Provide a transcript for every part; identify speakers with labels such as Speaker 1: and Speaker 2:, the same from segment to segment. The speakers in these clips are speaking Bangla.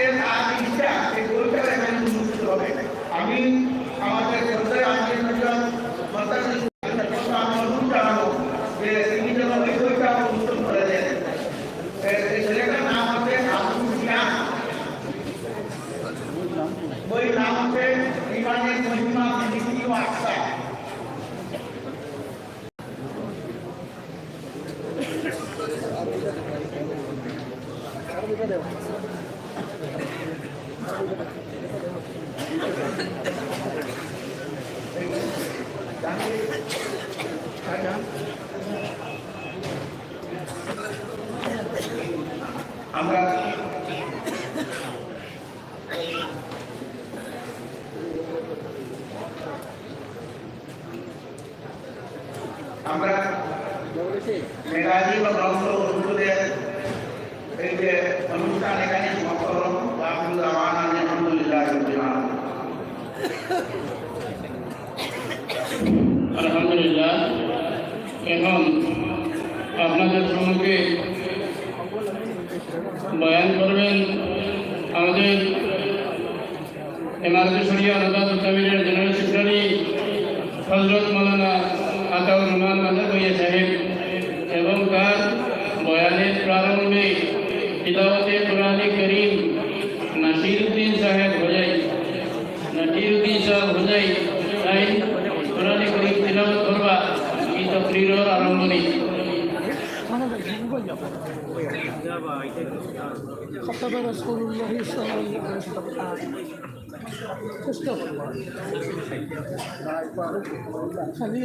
Speaker 1: আজকে তার ইচ্ছা সেই গোলটা এখানে অনুষ্ঠিত হবে আমি আমাদের শ্রদ্ধায় আমাদের একজন মাতাজি আমি অনুরোধ জানাব যে তিনি যেন এই বইটা অনুষ্ঠিত করে দেন এ- এই ছেলেটার নাম হচ্ছে আব্দুল ইসলাম বই নাম হচ্ছে ইমানের মহিমা বিধি ও আস্থা আমরা আমরা মেঘাজি বা ব্রহ্ম বন্ধুদের এই যে অনুষ্ঠান এখানে সমাপ্ত হল আলহামদুলিল্লাহ
Speaker 2: আলহামদুলিল্লাহ। এখন আপনাদের সম্মুখে বয়ান করবেন আমাদের এমআরপি অনুদান কাবিরের জেনারেল সেক্রেটারি হজরত মৌলানা আতাউর রহমান মাদার एवं कार बयान प्रारंभ में तिलावत कुरान करीम नसीरुद्दीन साहब भजाई नसीरुद्दीन साहब भजाई लाइन कुरान करीम तिलावत करवा की तकरीर आरंभ नहीं
Speaker 3: خطب رسول الله صلى الله عليه وسلم চেষ্টা করব খালি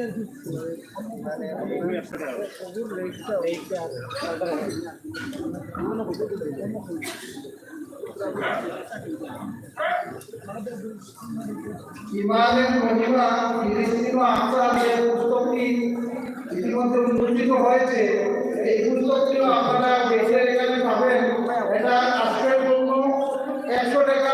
Speaker 1: মহিমা ও আফ্রান যে পুস্তকটি ইতিমধ্যে উন্মোচিত হয়েছে। এই পুস্তকটি আপনারা দেখে এখানে পাবেন। এটা আজকের জন্য একশো টাকা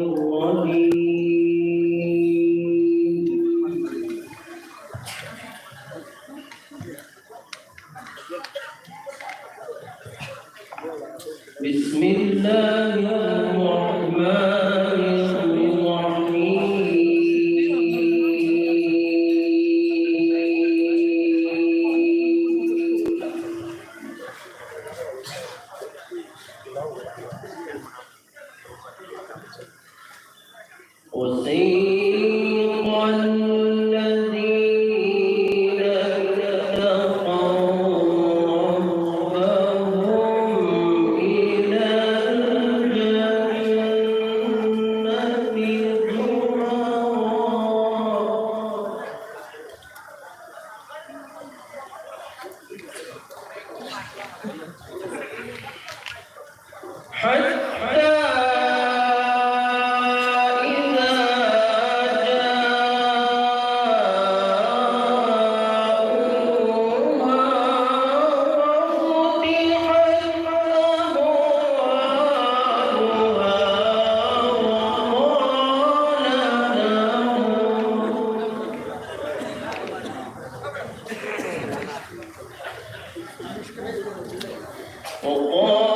Speaker 2: О,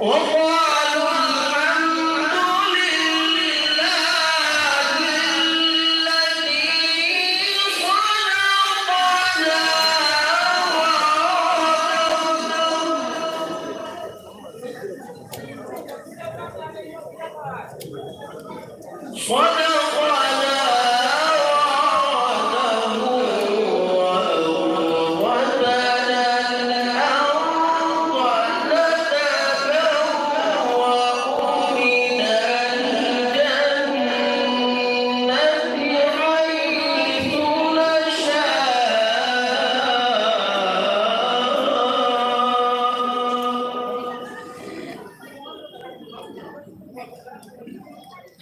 Speaker 2: Opa!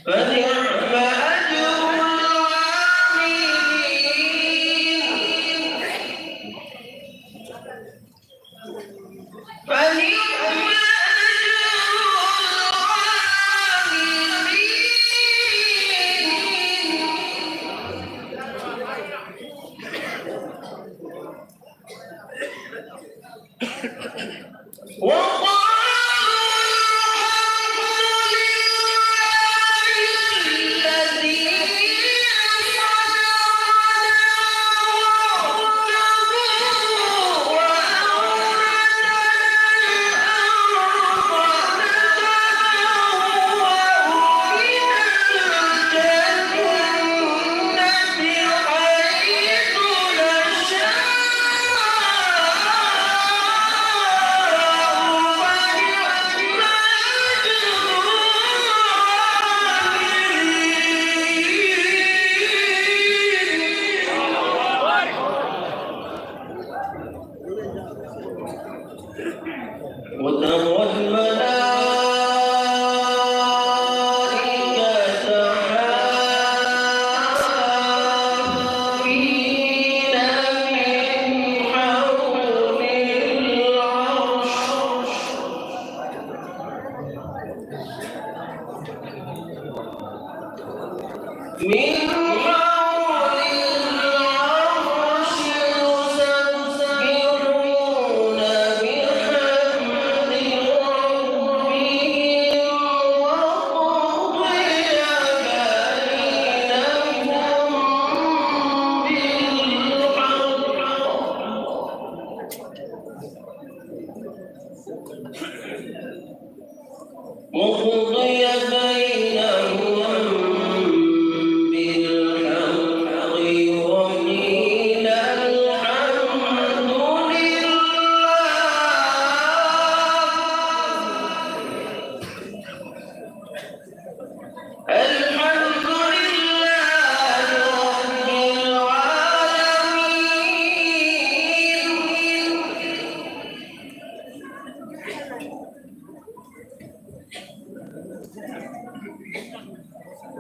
Speaker 2: فنعم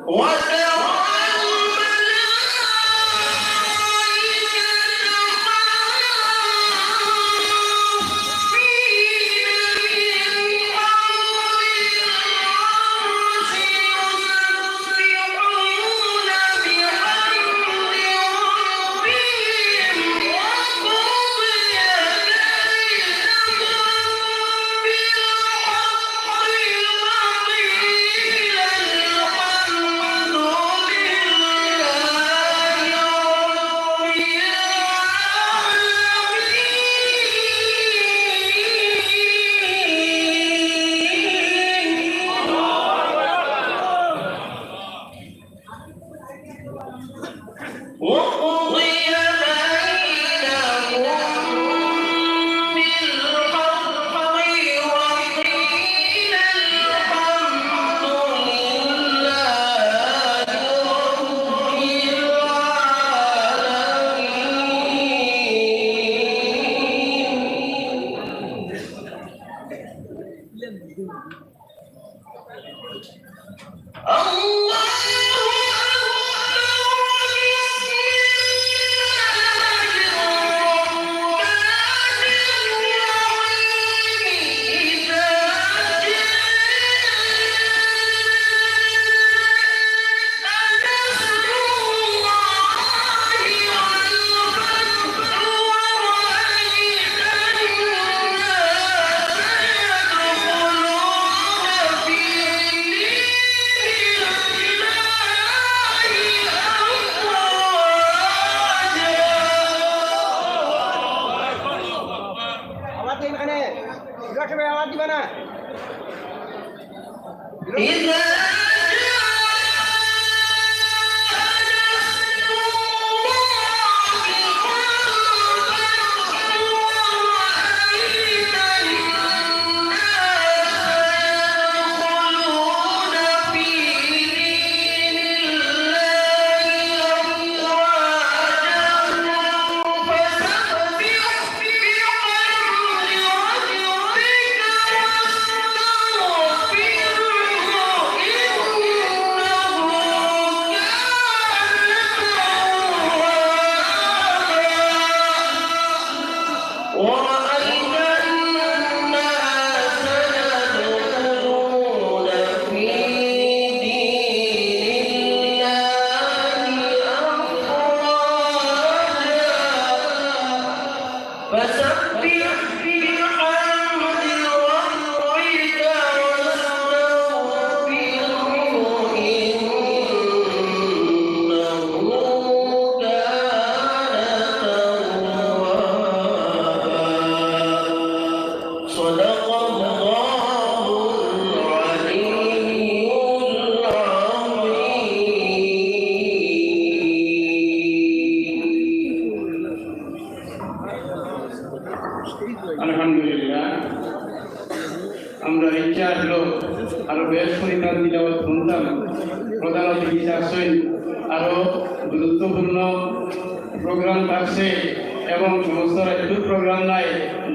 Speaker 2: Wale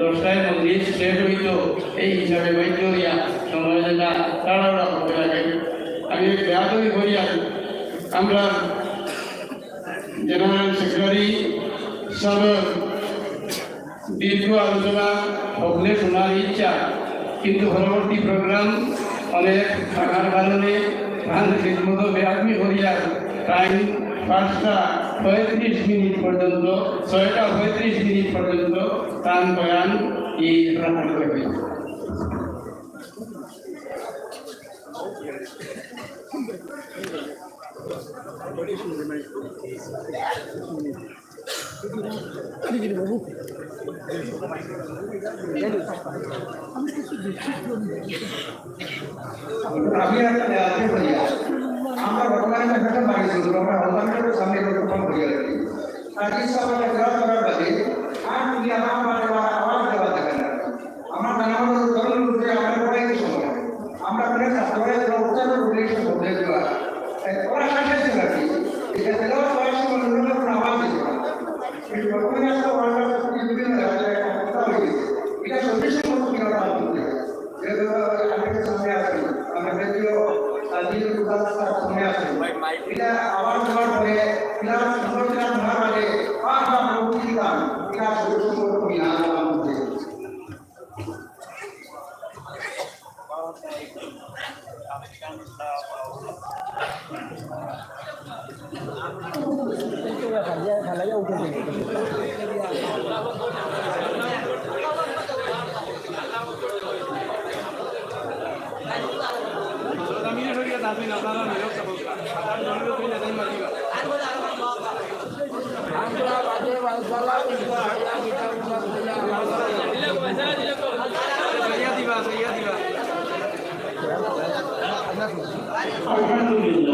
Speaker 2: দশটায় মন্দির শেষ হইত এই হিসাবে বৈদ্যরিয়া সময় যেটা তাড়াহুড়া করতে লাগে আমি বেহাদরি করিয়া আমরা জেনারেল সেক্রেটারি সাহেব দীর্ঘ আলোচনা হকলে শোনার ইচ্ছা, কিন্তু পরবর্তী প্রোগ্রাম অনেক থাকার কারণে ধান ঠিকমতো বেআমি হইয়া টাইম পাঁচটা পঁয়ত্রিশ মিনিট পর্যন্ত ছয়টা পঁয়ত্রিশ মিনিট পর্যন্ত টান বয়ান এই রাখা হবে
Speaker 1: আমি একটা আজকে বলিয়া আমরা বর্তমানে একটা বাড়ি ছিল আমরা অনলাইনের সামনে প্রোগ্রাম করিয়া রাখি আর এই সব আমরা গ্রাম করার বাদে আর তুমি আমার মানে আওয়াজ দেওয়া থাকে না আমার নানা আমাদের তরুণ রূপে আমরা পড়াইতে সময় আমরা করে ছাত্ররা না কিন্তু বর্তমানে আসলে এটা সন্দেশের মতো কিনা
Speaker 4: আলহামদুলিল্লাহ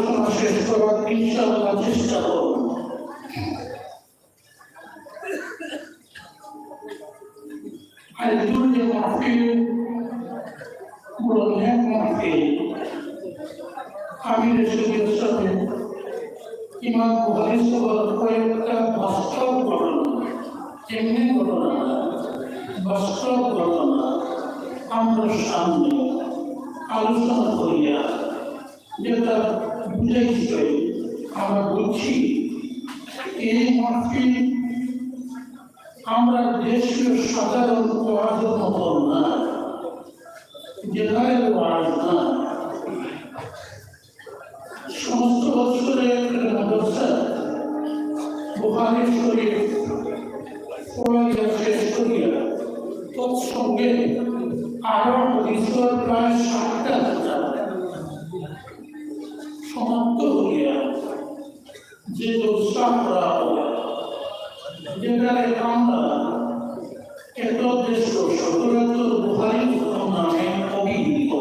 Speaker 4: আলোচনা শেষ করার ইনশাআল্লাহ চেষ্টা করব আজকের যে মাহফিল বড় নেক মাহফিল আমির শরীর সাথে ইমাম বুখারী সবার কয়েকটা বাস্তব ঘটনা এমনি ঘটনা না, বাস্তব ঘটনা আমরা সামনে আলোচনা করিয়া যেটা বুঝাইছে আমরা বুঝছি এই মাহফিল আমরা দেশীয় সাধারণ ওয়াজের মতো না জেলায় ওয়াজ না সমস্ত বছরের মাদ্রাসা শরীফ পড়াইয়া শেষ করিয়া তৎসঙ্গে আরও হাদিসের প্রায় ষাটটা সমাপ্ত হইয়া যে দোষা করা যেখানে আমরা এত দেশ সচরাচর বুখারী নামে অভিহিত।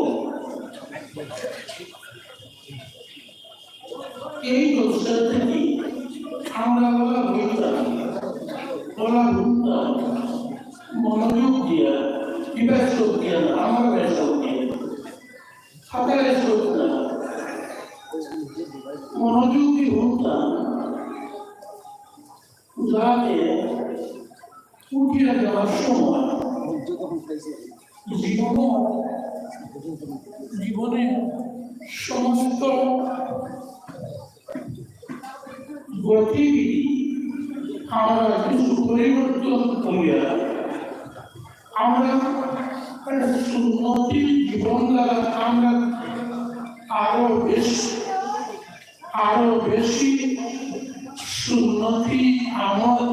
Speaker 4: এই দোষটা আমরা বলা হইতাম বলা হইতাম মনোযোগ দিয়া। বিবেচক দিয়া না, আমার বেচক দিয়া। খাতায় চোখ না। মনোযোগী হইতাম যাতে উঠিয়া যাওয়ার সময় জীবন জীবনে সমস্ত গতিবিধি আমরা কিছু পরিবর্তন করিয়া আমরা একটা সুন্নতি জীবন দ্বারা আমরা আরও বেশি আরও বেশি সুন্নতি আমল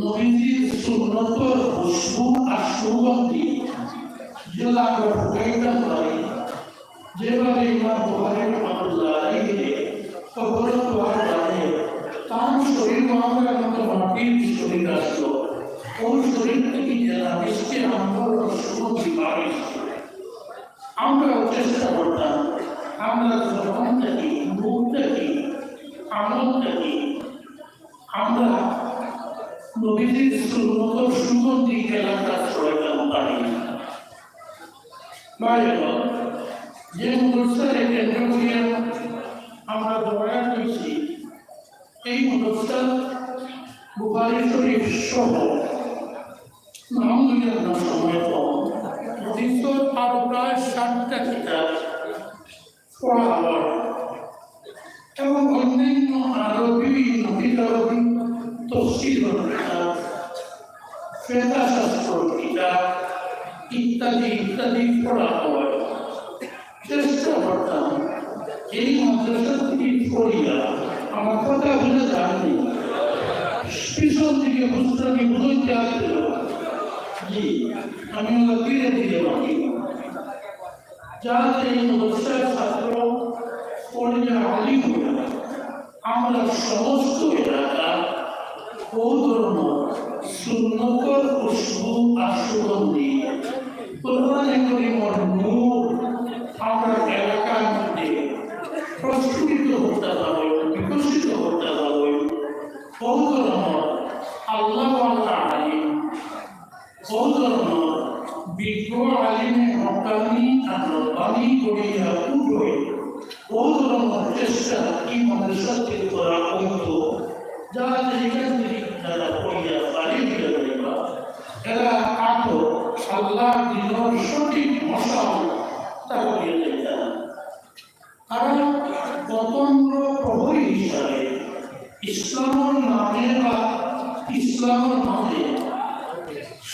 Speaker 4: নবীজির সুন্নতর খুশবু আর সুগন্ধি যেগুলো আমরা ফুটাইতে পারি যেভাবে ইমাম বুখারী রহমাতুল্লাহ আলাইহি কবর দোয়া জানে তার শরীর মহামের মতো মাটির শরীর আসলো ওই শরীর থেকে যারা মিষ্টি আমল সুগন্ধি বাড়ি আমরা চেষ্টা করতাম আমরা যখন থাকি মুখ থাকি আমল আমরা নবীজির সুন্নত সুগন্ধি এলাকা ছড়াইতাম পারি বাইরে যে মুদ্রার কেন্দ্র করে আমরা দয়া করছি এই মুদ্রা বুখারী শরীফ সহ নামদুলিয়ার সময় কম দ্বিতীয় আরও প্রায় ষাটটা কিতাব পড়া হয় এবং অন্যান্য আরও বিভিন্ন কিতাব তফসিল কিতাব শ্বেতা শাস্ত্র কিতাব ইত্যাদি পড়া হয় চেষ্টা করতাম এই মাদ্রাসা থেকে পড়িয়া আমার কথা বুঝে যাননি পিছন থেকে বুঝতে বুঝতে আসছিল জি আমি ওরা ধীরে ধীরে বাকি যাতে এই মাদ্রাসার ছাত্র পড়িয়া আলি হয়ে আমরা সমস্ত এলাকা কৌধর্ম সুন্নতর খুশবু আর সুগন্ধি কোরআনে করিমর নূর আমরা এলাকার মধ্যে প্রস্ফুটিত হতে হবে বিকশিত হতে হবে বহুত রহমত আল্লাহ আল্লাহ আলিম বহুত রহমত বিজ্ঞ আলিমে হকানি আর রব্বানি করিয়া উঠবে বহুত রহমত চেষ্টা কি মাদ্রাসা থেকে করা হতো যারা এখান থেকে যারা এরা কাটো আল্লাহ দিন সঠিক মশাল তা করিয়া যাইতা কারণ স্বতন্ত্র প্রহরী হিসাবে ইসলামের নামে বা ইসলামের নামে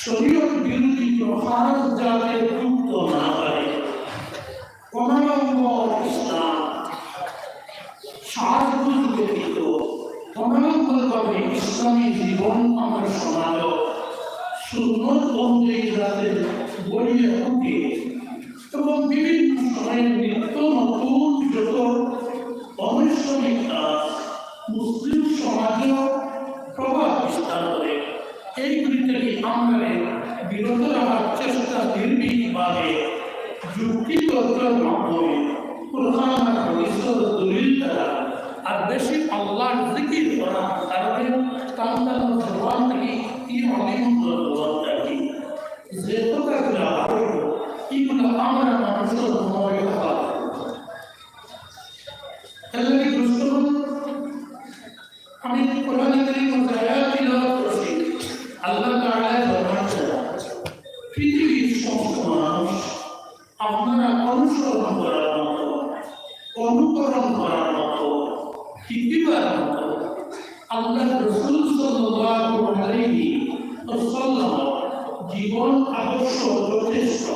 Speaker 4: শরীয়ত বিরোধী প্রহার যাতে যুক্ত না হয় অনারম্ভ ইসলাম। সাহায্য ব্যতীত অনারম্ভভাবে ইসলামী জীবন আমার সমাজ সুন্নত অনুযায়ী যাতে গড়িয়ে ওঠে এবং বিভিন্ন সময়ে নিত্য নতুন যত অনুশ্রমিক কাজ মুসলিম সমাজেও প্রভাব বিস্তার করে এইগুলি থেকে আমরা বিরত রাখার চেষ্টা নির্ভীকভাবে যুক্তিতত্ত্বের মাধ্যমে প্রধান হাদিসের দলিল দ্বারা আর বেশি আল্লাহর জিকির করার কারণে তান্দার জবান থেকে এই অনেক জবান থাকি যে কথাগুলো আরও এগুলো আমরা মানুষের মনে কথা এলাকি দুষ্ট আমি কোরআনে কারীম আয়াত তিলাওয়াত করছি আল্লাহ তাআলা ফরমাচ্ছেন পৃথিবীর সমস্ত মানুষ আপনারা অনুসরণ করার মতো অনুকরণ করার মতো শিখিবার মতো আল্লাহ রসুল সাল্লাল্লাহু আলাইহি ওয়াসাল্লাম জীবন আদর্শ যথেষ্ট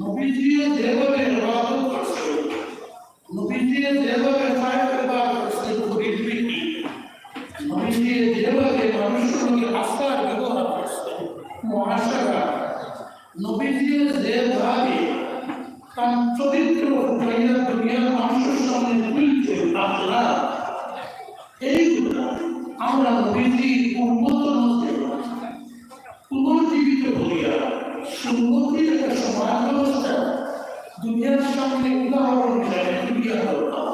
Speaker 4: নবীজি যেভাবে ইবাদত করছেন নবীজি যেভাবে ফায়দা করছেন পৃথিবীতে নবীজি যেভাবে মানুষের সঙ্গে আস্থার ব্যবহার করছেন মহাসারা নবীজি যেভাবে তার চরিত্র দুনিয়া দুনিয়ার মানুষের সামনে তুলছে আল্লাহ এইগুলো আমরা নবীজি উন্নত পুনর্জীবিত করিয়া সুন্নতির একটা সমাজ ব্যবস্থা দুনিয়ার সামনে উদাহরণ হিসাবে তুলিয়া দরকার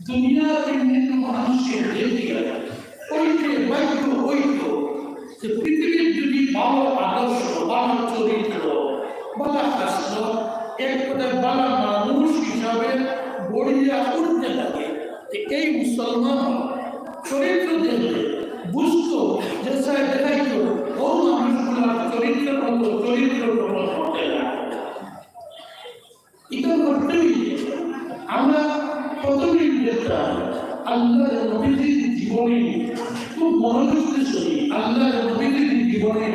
Speaker 4: দুনিয়ার বিভিন্ন মানুষের দেখিয়া ঐক্য বাক্য ঐক্য যে পৃথিবীর যদি ভালো আদর্শ ভালো চরিত্র বলা শাস্ত্র এক কথায় বলা মানুষ হিসাবে গড়িয়া উঠতে লাগে এই মুসলমান চরিত্র দেখলে বুঝতো যে দেখাইতো, ও মানুষগুলা চরিত্রের মতো চরিত্র গ্রহণ করতে লাগে করতেই আমরা প্রথমেই দেখতাম আল্লাহ নবীজির জীবনে খুব মনোযোগ দিয়ে আল্লাহ নবীজির জীবনে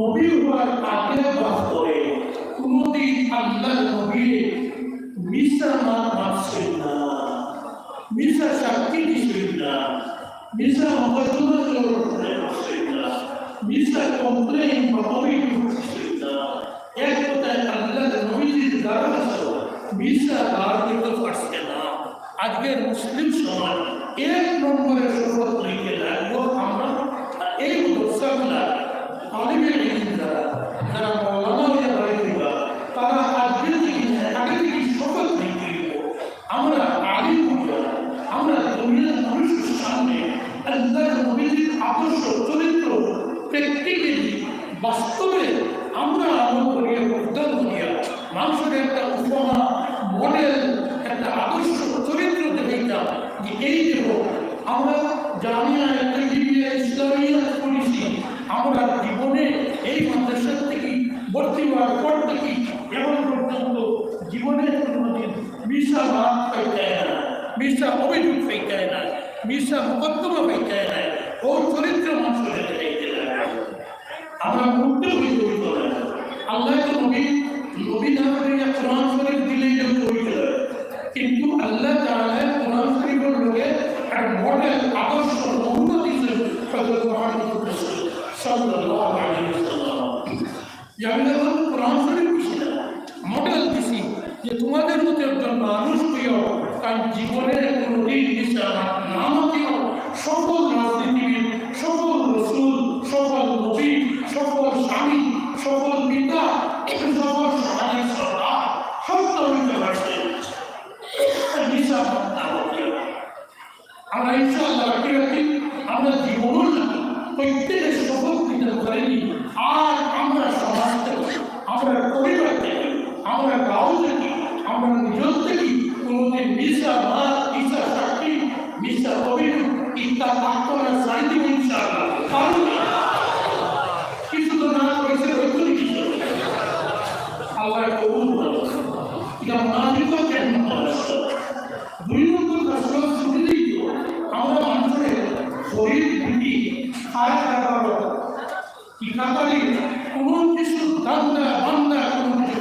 Speaker 4: নবী হওয়ার বাস করে, কোনদিন আল্লাহ নবী মিশা মা মারছেন না, মিশা সাক্ষী দিচ্ছেন না, মিশা মকদ্দমা করছেন না কমপ্লেন অভিযোগ করছেন না এক কথায় আল্লাহ নবীজির দ্বারা মিশা বার করতে পারছে না। আজকের মুসলিম সমাজ এক নম্বরের শপথ লিখে রাখব আমরা এই আলিমের ইলম যারা যারা মৌলানা হয়ে রয়েছে তারা আজকের থেকে, আগে আমরা হইয়া আমরা দুনিয়ার মানুষের সামনে আল্লাহ নবীজির আদর্শ, চরিত্র প্র্যাকটিক্যালি বাস্তবে আমরা আমল করিয়া উদ্যান করিয়া মানুষের একটা উপমা মডেল একটা আদর্শ চরিত্র দেখাইতাম যে এই দেব আমরা জামিয়া একটা ইসলামিয়া করেছি আমরা জীবনে এই মাদ্রাসার থেকে ভর্তি হওয়ার পর থেকে এখন পর্যন্ত জীবনের কোনোদিন মিশা মাপ পাইতে না, মিশা অভিযোগ পাইতে না, মিশা মোকদ্দমা পাইতে না, ও চরিত্র মানুষের না। আমরা মুক্ত হয়ে তৈরি করে আল্লাহ নবী কিন্তু আল্লাহ তাআলা কোরআন শরীফের লোকে এক মডেল, আদর্শ নমুনা দিয়েছেন হযরত মুহাম্মদ সাল্লাল্লাহু আলাইহি ওয়াসাল্লাম। যখন কোরআন শরীফ মডেল দিছি যে তোমাদের মতো একজন মানুষ প্রিয়, তার জীবনের কোনো দিন দিশা নাম সকল রাজনীতিবিদ, সকল রসুল, সকল নবী, সকল স্বামী, সকল পিতা সকল